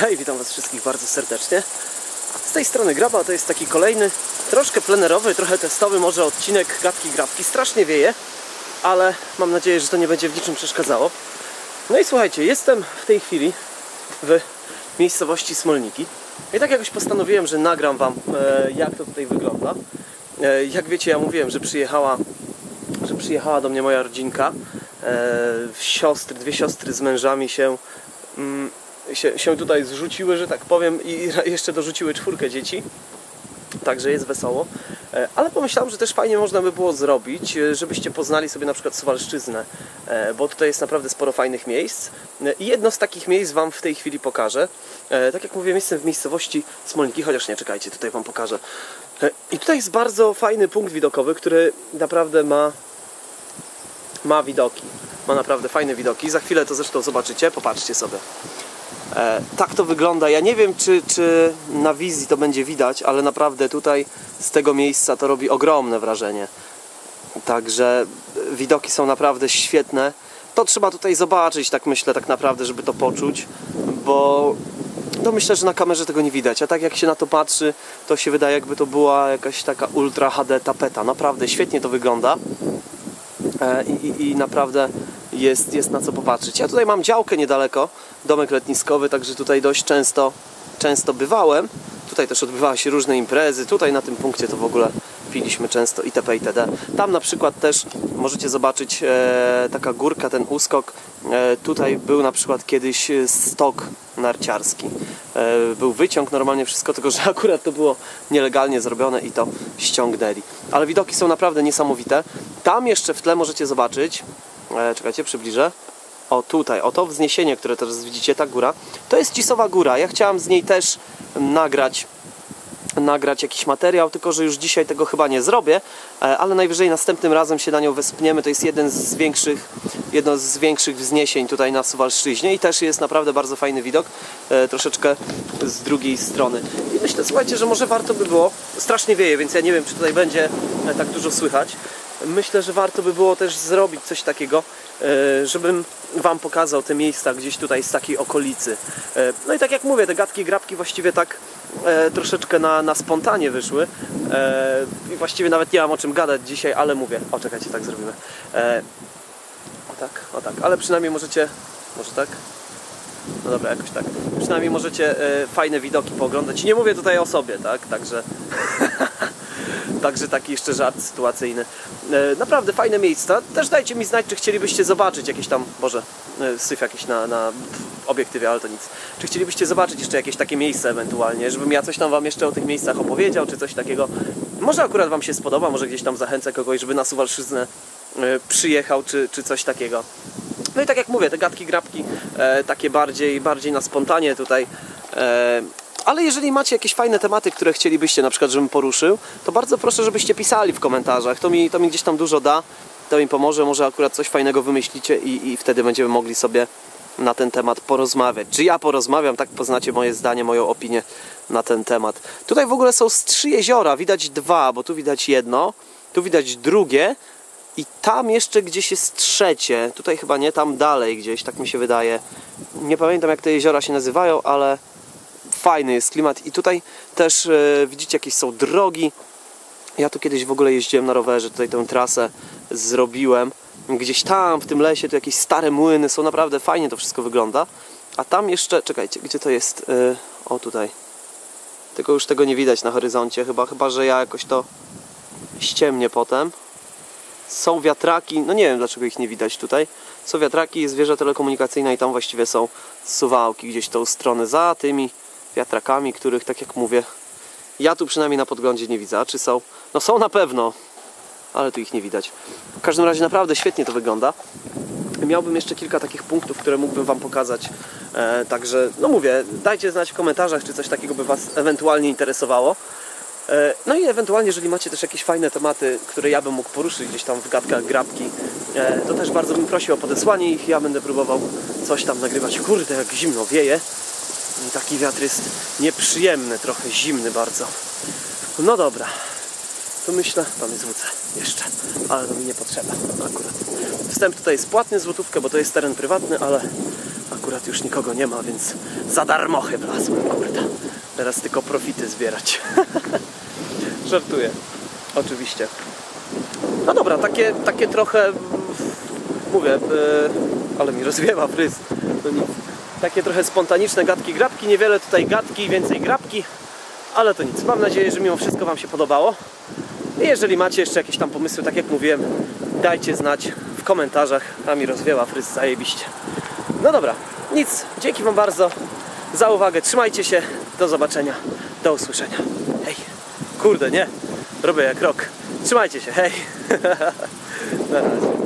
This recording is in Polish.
Hej, witam Was wszystkich bardzo serdecznie. Z tej strony Graba to jest taki kolejny, troszkę plenerowy, trochę testowy może odcinek Gadki Grabki. Strasznie wieje, ale mam nadzieję, że to nie będzie w niczym przeszkadzało. No i słuchajcie, jestem w tej chwili w miejscowości Smolniki. I tak jakoś postanowiłem, że nagram Wam, e, jak to tutaj wygląda. E, jak wiecie, ja mówiłem, że przyjechała, że przyjechała do mnie moja rodzinka. E, siostry, dwie siostry z mężami się się, się tutaj zrzuciły, że tak powiem, i jeszcze dorzuciły czwórkę dzieci. Także jest wesoło. E, Ale pomyślałem, że też fajnie można by było zrobić, e, żebyście poznali sobie na przykład Suwalszczyznę, e, bo tutaj jest naprawdę sporo fajnych miejsc. I jedno z takich miejsc Wam w tej chwili pokażę. Tak jak mówiłem, jestem w miejscowości Smolniki, chociaż nie, czekajcie, tutaj Wam pokażę. I tutaj jest bardzo fajny punkt widokowy, który naprawdę ma, ma widoki. Ma naprawdę fajne widoki. Za chwilę to zresztą zobaczycie, popatrzcie sobie. E, tak to wygląda. Ja nie wiem, czy, czy na wizji to będzie widać, ale naprawdę tutaj z tego miejsca to robi ogromne wrażenie. Także widoki są naprawdę świetne. To trzeba tutaj zobaczyć, tak myślę, tak naprawdę, żeby to poczuć, bo no myślę, że na kamerze tego nie widać, a tak jak się na to patrzy, to się wydaje, jakby to była jakaś taka ultra HD tapeta. Naprawdę świetnie to wygląda e, i, i, i naprawdę jest, jest na co popatrzeć. Ja tutaj mam działkę niedaleko, domek letniskowy, także tutaj dość często, często bywałem. Tutaj też odbywały się różne imprezy. Tutaj na tym punkcie to w ogóle piliśmy często itp. itd. Tam na przykład też możecie zobaczyć e, taka górka, ten uskok. E, tutaj był na przykład kiedyś e, stok narciarski. E, był wyciąg, normalnie wszystko, tylko że akurat to było nielegalnie zrobione i to ściągnęli. Ale widoki są naprawdę niesamowite. Tam jeszcze w tle możecie zobaczyć, e, czekajcie, przybliżę. O tutaj, o to wzniesienie, które teraz widzicie, ta góra, to jest Cisowa Góra. Ja chciałam z niej też nagrać nagrać jakiś materiał, tylko że już dzisiaj tego chyba nie zrobię, e, ale najwyżej następnym razem się na nią wespniemy. To jest jeden z większych, jedno z większych wzniesień tutaj na Suwalszczyźnie i też jest naprawdę bardzo fajny widok, e, troszeczkę z drugiej strony. I myślę, słuchajcie, że może warto by było, strasznie wieje, więc ja nie wiem, czy tutaj będzie tak dużo słychać. Myślę, że warto by było też zrobić coś takiego, e, żebym Wam pokazał te miejsca gdzieś tutaj z takiej okolicy. E, No i tak jak mówię, te gadki, grabki właściwie tak e, troszeczkę na, na spontanie wyszły. I właściwie nawet nie mam o czym gadać dzisiaj, ale mówię. O, czekajcie, tak zrobimy. O tak, o tak, ale przynajmniej możecie, może tak? No dobra, jakoś tak. Przynajmniej możecie fajne widoki pooglądać. I nie mówię tutaj o sobie, tak? Także... Także taki jeszcze żart sytuacyjny. E, Naprawdę fajne miejsca. Też dajcie mi znać, czy chcielibyście zobaczyć jakieś tam, Boże, e, syf jakiś na, na obiektywie, ale to nic. Czy chcielibyście zobaczyć jeszcze jakieś takie miejsca ewentualnie, żebym ja coś tam Wam jeszcze o tych miejscach opowiedział, czy coś takiego. Może akurat Wam się spodoba, może gdzieś tam zachęcę kogoś, żeby na Suwalszyznę e, przyjechał, czy, czy coś takiego. No i tak jak mówię, te gadki, grabki, takie bardziej, bardziej na spontanie tutaj. Ale jeżeli macie jakieś fajne tematy, które chcielibyście na przykład, żebym poruszył, to bardzo proszę, żebyście pisali w komentarzach. To mi, to mi gdzieś tam dużo da, to mi pomoże. Może akurat coś fajnego wymyślicie i, i wtedy będziemy mogli sobie na ten temat porozmawiać. Czy ja porozmawiam, tak poznacie moje zdanie, moją opinię na ten temat. Tutaj w ogóle są z trzy jeziora, widać dwa, bo tu widać jedno, tu widać drugie i tam jeszcze gdzieś jest trzecie. Tutaj chyba nie, tam dalej gdzieś, tak mi się wydaje. Nie pamiętam jak te jeziora się nazywają, ale fajny jest klimat i tutaj też e, widzicie jakieś są drogi. Ja tu kiedyś w ogóle jeździłem na rowerze, tutaj tę trasę zrobiłem. Gdzieś tam w tym lesie tu jakieś stare młyny są, naprawdę fajnie to wszystko wygląda. A tam jeszcze, czekajcie, gdzie to jest? E, o tutaj. Tylko już tego nie widać na horyzoncie, chyba, chyba że ja jakoś to ściemnię potem. Są wiatraki, no nie wiem dlaczego ich nie widać tutaj. Są wiatraki, jest wieża telekomunikacyjna i tam właściwie są suwałki gdzieś tą stronę za tymi wiatrakami, których tak jak mówię, ja tu przynajmniej na podglądzie nie widzę. A czy są? No są na pewno, ale tu ich nie widać. W każdym razie naprawdę świetnie to wygląda. Miałbym jeszcze kilka takich punktów, które mógłbym Wam pokazać. E, także, no mówię, dajcie znać w komentarzach, czy coś takiego by Was ewentualnie interesowało. E, No i ewentualnie, jeżeli macie też jakieś fajne tematy, które ja bym mógł poruszyć gdzieś tam w gadkach, grabki, e, to też bardzo bym prosił o podesłanie ich. Ja będę próbował coś tam nagrywać. Kurde, jak zimno wieje. Taki wiatr jest nieprzyjemny, trochę zimny bardzo. No dobra. Tu myślę, tam jest WC jeszcze, ale to mi nie potrzeba akurat. Wstęp tutaj jest płatny, złotówkę, bo to jest teren prywatny, ale akurat już nikogo nie ma, więc za darmochy wlazłem, kurde. Teraz tylko profity zbierać. Żartuję. Oczywiście. No dobra, takie, takie trochę, mm, mówię, e, ale mi rozwiewa fryz. No nic. Takie trochę spontaniczne gadki, grabki. Niewiele tutaj gadki, więcej grabki. Ale to nic. Mam nadzieję, że mimo wszystko Wam się podobało. I jeżeli macie jeszcze jakieś tam pomysły, tak jak mówiłem, dajcie znać w komentarzach. A mi rozwiewa fryz zajebiście. No dobra, nic. Dzięki Wam bardzo za uwagę. Trzymajcie się. Do zobaczenia. Do usłyszenia. Hej. Kurde, nie. Robię jak rok. Trzymajcie się. Hej. Na razie.